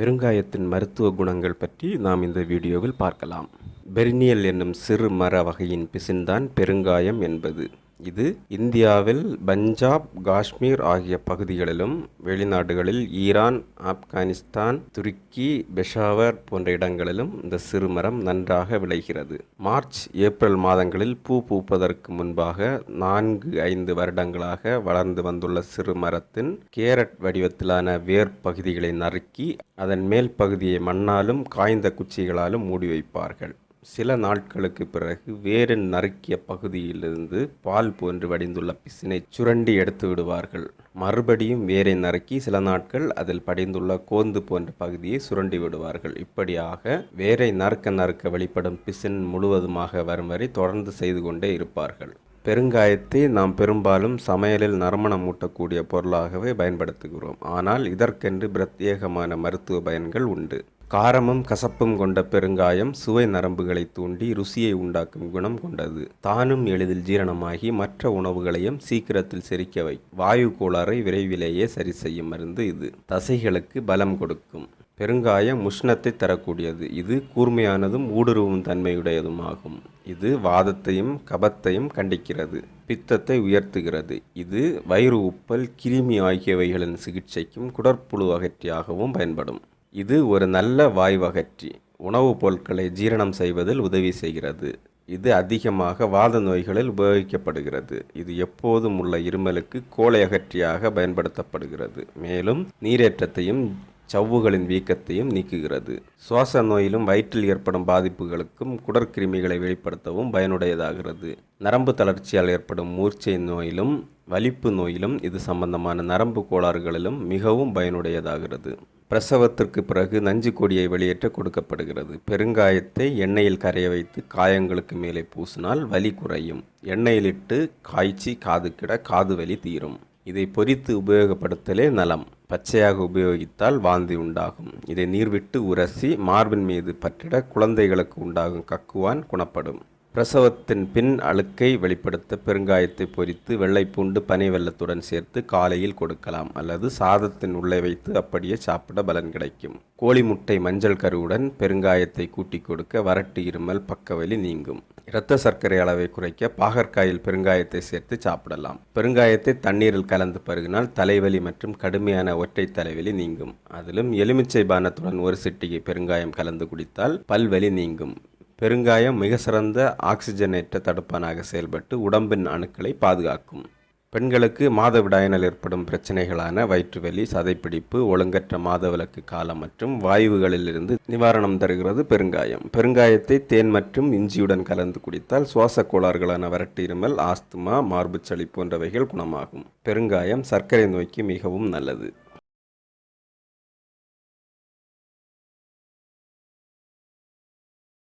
பெருங்காயத்தின் மருத்துவ குணங்கள் பற்றி நாம் இந்த வீடியோவில் பார்க்கலாம். பெர்னியல் என்னும் சிறு மர வகையின் பிசின்தான் பெருங்காயம் என்பது. இது இந்தியாவில் பஞ்சாப் காஷ்மீர் ஆகிய பகுதிகளிலும் வெளிநாடுகளில் ஈரான் ஆப்கானிஸ்தான் துருக்கி பெஷாவர் போன்ற இடங்களிலும் இந்த சிறுமரம் நன்றாக விளைகிறது. மார்ச் ஏப்ரல் மாதங்களில் பூ பூப்பதற்கு முன்பாக நான்கு ஐந்து வருடங்களாக வளர்ந்து வந்துள்ள சிறுமரத்தின் கேரட் வடிவத்திலான வேர் பகுதிகளை நறுக்கி அதன் மேல் பகுதியை மண்ணாலும் காய்ந்த குச்சிகளாலும் மூடி வைப்பார்கள். சில நாட்களுக்கு பிறகு வேறு நறுக்கிய பகுதியிலிருந்து பால் போன்று வடிந்துள்ள பிசினை சுரண்டி எடுத்து விடுவார்கள். மறுபடியும் வேரை நறுக்கி சில நாட்கள் அதில் படிந்துள்ள கோந்து போன்ற பகுதியை சுரண்டி விடுவார்கள். இப்படியாக வேரை நறுக்க நறுக்க வெளிப்படும் பிசின் முழுவதுமாக வரும் வரை தொடர்ந்து செய்து கொண்டே இருப்பார்கள். பெருங்காயத்தை நாம் பெரும்பாலும் சமையலில் நறுமணம் ஊட்டக்கூடிய பொருளாகவே பயன்படுத்துகிறோம். ஆனால் இதற்கென்று பிரத்யேகமான மருத்துவ பயன்கள் உண்டு. காரமும் கசப்பும் கொண்ட பெருங்காயம் சுவை நரம்புகளை தூண்டி ருசியை உண்டாக்கும் குணம் கொண்டது. தானும் எளிதில் ஜீரணமாகி மற்ற உணவுகளையும் சீக்கிரத்தில் செரிக்க வை. வாயு கோளாறை விரைவிலேயே சரி செய்யும் மருந்து இது. தசைகளுக்கு பலம் கொடுக்கும். பெருங்காயம் உஷ்ணத்தை தரக்கூடியது. இது கூர்மையானதும் ஊடுருவும் தன்மையுடையதுமாகும். இது வாதத்தையும் கபத்தையும் கண்டிக்கிறது. பித்தத்தை உயர்த்துகிறது. இது வயிறு உப்பல் கிருமி ஆகியவைகளின் சிகிச்சைக்கும் குடற்புழு அகற்றியாகவும் பயன்படும். இது ஒரு நல்ல வாய்வகற்றி உணவுப் பொருட்களை ஜீரணம் செய்வதில் உதவி செய்கிறது. இது அதிகமாக வாத நோய்களில் உபயோகிக்கப்படுகிறது. இது எப்போதும் உள்ள இருமலுக்கு கோழை அகற்றியாக பயன்படுத்தப்படுகிறது. மேலும் நீரேற்றத்தையும் சவ்வுகளின் வீக்கத்தையும் நீக்குகிறது. சுவாச நோயிலும் வயிற்றில் ஏற்படும் பாதிப்புகளுக்கும் குடற்கிருமிகளை வெளிப்படுத்தவும் பயனுடையதாகிறது. நரம்பு தளர்ச்சியால் ஏற்படும் மூர்ச்சை நோயிலும் வலிப்பு நோயிலும் இது சம்பந்தமான நரம்பு கோளாறுகளிலும் மிகவும் பயனுடையதாகிறது. பிரசவத்திற்கு பிறகு நஞ்சு கொடியை வெளியேற்ற கொடுக்கப்படுகிறது. பெருங்காயத்தை எண்ணெயில் கரைய வைத்து காயங்களுக்கு மேலே பூசினால் வலி குறையும். எண்ணெயிலிட்டு காய்ச்சி காதுக்கிட காது வலி தீரும். இதை பொரித்து உபயோகப்படுத்தலே நலம். பச்சையாக உபயோகித்தால் வாந்தி உண்டாகும். இதை நீர்விட்டு உரசி மார்பின் மீது பற்றிட குழந்தைகளுக்கு உண்டாகும் கக்குவான் குணப்படும். பிரசவத்தின் பின் அழுக்கை வெளிப்படுத்த பெருங்காயத்தை பொரித்து வெள்ளைப்பூண்டு பனை வெள்ளத்துடன் சேர்த்து காலையில் கொடுக்கலாம் அல்லது சாதத்தின் உள்ளே வைத்து அப்படியே சாப்பிட பலன் கிடைக்கும். கோழி முட்டை மஞ்சள் கருவுடன் பெருங்காயத்தை கூட்டி கொடுக்க வறட்டு இருமல் பக்கவலி நீங்கும். இரத்த சர்க்கரை அளவை குறைக்க பாகற்காயில் பெருங்காயத்தை சேர்த்து சாப்பிடலாம். பெருங்காயத்தை தண்ணீரில் கலந்து பருகினால் தலைவலி மற்றும் கடுமையான ஒற்றை தலைவலி நீங்கும். அதிலும் எலுமிச்சை பானத்துடன் ஒரு சிட்டிகை பெருங்காயம் கலந்து குடித்தால் பல்வலி நீங்கும். பெருங்காயம் மிக சிறந்த ஆக்சிஜனேற்ற தடுப்பானாக செயல்பட்டு உடம்பின் அணுக்களை பாதுகாக்கும். பெண்களுக்கு மாதவிடாயினால் ஏற்படும் பிரச்சனைகளான வயிற்றுவலி சதைப்பிடிப்பு ஒழுங்கற்ற மாதவிலக்கு காலம் மற்றும் வாயுகளிலிருந்து நிவாரணம் தருகிறது பெருங்காயம். பெருங்காயத்தை தேன் மற்றும் இஞ்சியுடன் கலந்து குடித்தால் சுவாச கோளாறுகளான வறட்டு இருமல் ஆஸ்துமா மார்புச்சளி போன்றவைகள் குணமாகும். பெருங்காயம் சர்க்கரை நோய்க்கு மிகவும் நல்லது.